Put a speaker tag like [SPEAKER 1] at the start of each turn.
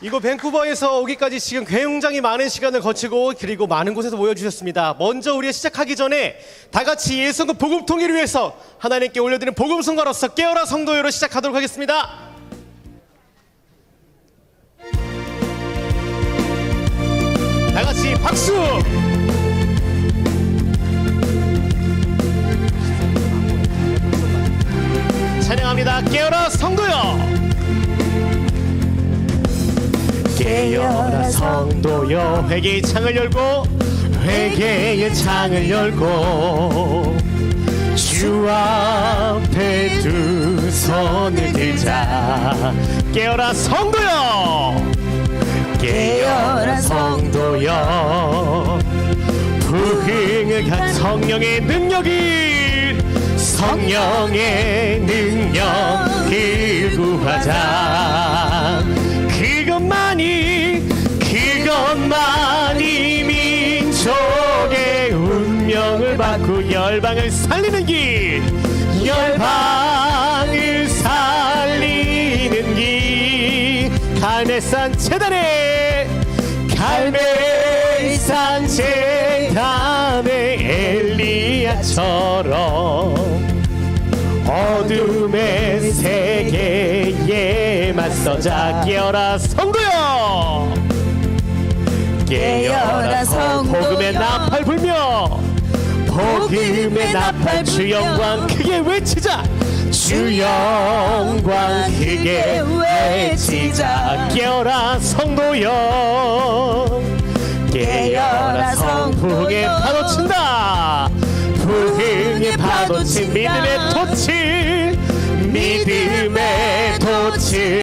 [SPEAKER 1] 이곳 밴쿠버에서 오기까지 지금 굉장히 많은 시간을 거치고 그리고 많은 곳에서 모여주셨습니다. 먼저 우리가 시작하기 전에 다 같이 예수님 복음 통일을 위해서 하나님께 올려드리는 복음 성가로서 깨어라 성도여로 시작하도록 하겠습니다. 다 같이 박수! 찬양합니다. 깨어라 성도여! 깨어라 성도여. 회개의 창을 열고 회개의 창을 열고 주 앞에 두 손을 들자. 깨어라 성도여! 깨어라 성도여! 부흥을 간 성령의 능력이 성령의 능력을 구하자 그것만이 그것만이 민족의 운명을 바꾸 열방을 살리는 길 열방을 살리는 길. 갈매산 재단에 갈매산 재단의 엘리야처럼 어둠의 세계 에 맞서자 깨어라 성도여 깨어라 성도여 복음의 나팔 불며 복음의 나팔 주 영광 크게 외치자. 주 영광 크게 외치자. 깨어라 성도여 깨어라 성풍의 파도 친다. 부흥의 파도 친 믿음의 도치 믿음의 도치